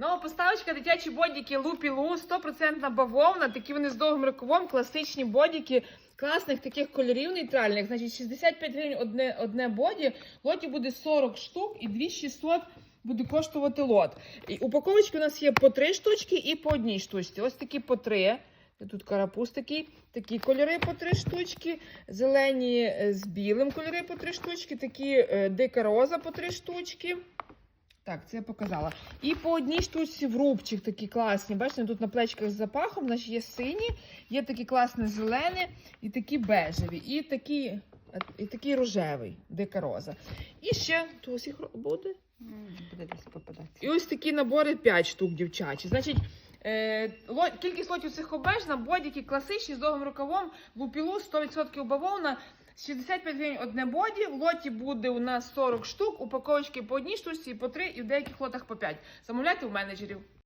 Нова поставочка дитячі бодіки Лупілу, 100% бавовна, такі вони з довгим рукавом, класичні бодіки, класних таких кольорів нейтральних. Значить, 65 гривень одне, одне боді, лоті буде 40 штук і 2600 буде коштувати лот. І упаковочки у нас є по 3 штучки і по одній штучці. Ось такі по 3. Тут карапуз такий, такі кольори по 3 штучки, зелені е, з білим кольори по 3 штучки, такі е, дика роза по 3 штучки. Так, це я показала. І по одній штучці в рубчик такі класні. Бачите, тут на плечках з запахом, значить є сині, є такі класні зелені, і такі бежеві, і такі, і такий рожевий, дика роза. І ще то ось їх буде. Буде десь попадати. І ось такі набори 5 штук дівчачі. Значить, кількість лотів цих обежна, бодіки класичні з довгим рукавом, лупілу 100% бавовна. 65 гривень одне боді, в лоті буде у нас 40 штук, упаковочки по одній штучці, по три і в деяких лотах по 5. Замовляйте у менеджерів.